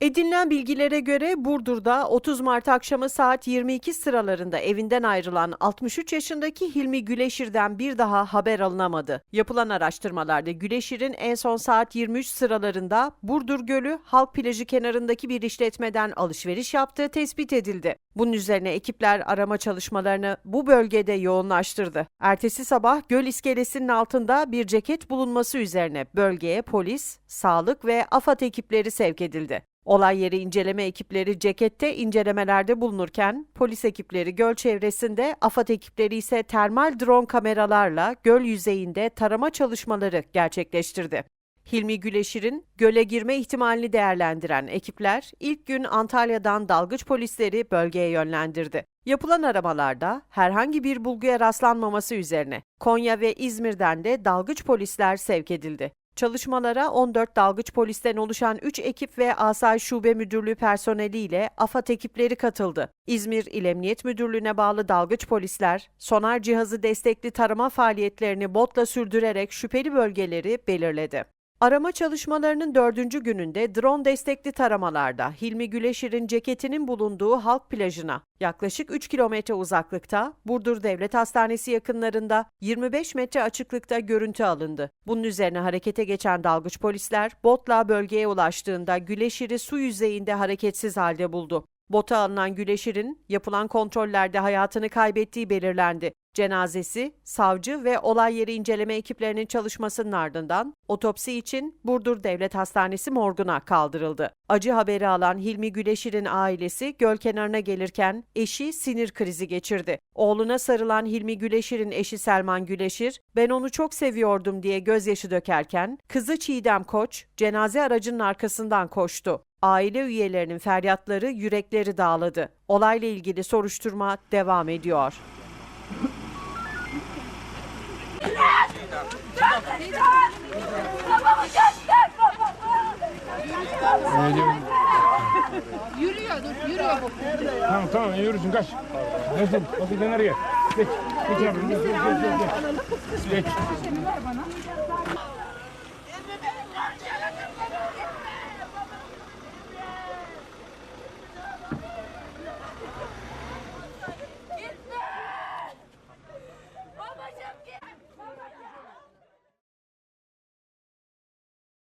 Edinilen bilgilere göre Burdur'da 30 Mart akşamı saat 22 sıralarında evinden ayrılan 63 yaşındaki Hilmi Güleşir'den bir daha haber alınamadı. Yapılan araştırmalarda Güleşir'in en son saat 23 sıralarında Burdur Gölü Halk Plajı kenarındaki bir işletmeden alışveriş yaptığı tespit edildi. Bunun üzerine ekipler arama çalışmalarını bu bölgede yoğunlaştırdı. Ertesi sabah göl iskelesinin altında bir ceket bulunması üzerine bölgeye polis, sağlık ve AFAD ekipleri sevk edildi. Olay yeri inceleme ekipleri cekette incelemelerde bulunurken polis ekipleri göl çevresinde, AFAD ekipleri ise termal drone kameralarla göl yüzeyinde tarama çalışmaları gerçekleştirdi. Hilmi Güleşir'in göle girme ihtimalini değerlendiren ekipler ilk gün Antalya'dan dalgıç polisleri bölgeye yönlendirdi. Yapılan aramalarda herhangi bir bulguya rastlanmaması üzerine Konya ve İzmir'den de dalgıç polisler sevk edildi. Çalışmalara 14 dalgıç polisten oluşan 3 ekip ve Asayiş Şube Müdürlüğü personeliyle AFAD ekipleri katıldı. İzmir İl Emniyet Müdürlüğü'ne bağlı dalgıç polisler, sonar cihazı destekli tarama faaliyetlerini botla sürdürerek şüpheli bölgeleri belirledi. Arama çalışmalarının dördüncü gününde drone destekli taramalarda Hilmi Güleşir'in ceketinin bulunduğu halk plajına yaklaşık 3 kilometre uzaklıkta Burdur Devlet Hastanesi yakınlarında 25 metre açıklıkta görüntü alındı. Bunun üzerine harekete geçen dalgıç polisler botla bölgeye ulaştığında Güleşir'i su yüzeyinde hareketsiz halde buldu. Bota alınan Güleşir'in yapılan kontrollerde hayatını kaybettiği belirlendi. Cenazesi, savcı ve olay yeri inceleme ekiplerinin çalışmasının ardından otopsi için Burdur Devlet Hastanesi morguna kaldırıldı. Acı haberi alan Hilmi Güleşir'in ailesi göl kenarına gelirken eşi sinir krizi geçirdi. Oğluna sarılan Hilmi Güleşir'in eşi Selman Güleşir, ben onu çok seviyordum diye gözyaşı dökerken kızı Çiğdem Koç cenaze aracının arkasından koştu. Aile üyelerinin feryatları yürekleri dağladı. Olayla ilgili soruşturma devam ediyor. Yürüyor dur yürüyor. Tamam tamam yürüsün kaç. Nesin? Bakın sen nereye? Geç. Geç yavrum. Geç geç geç. geç. geç.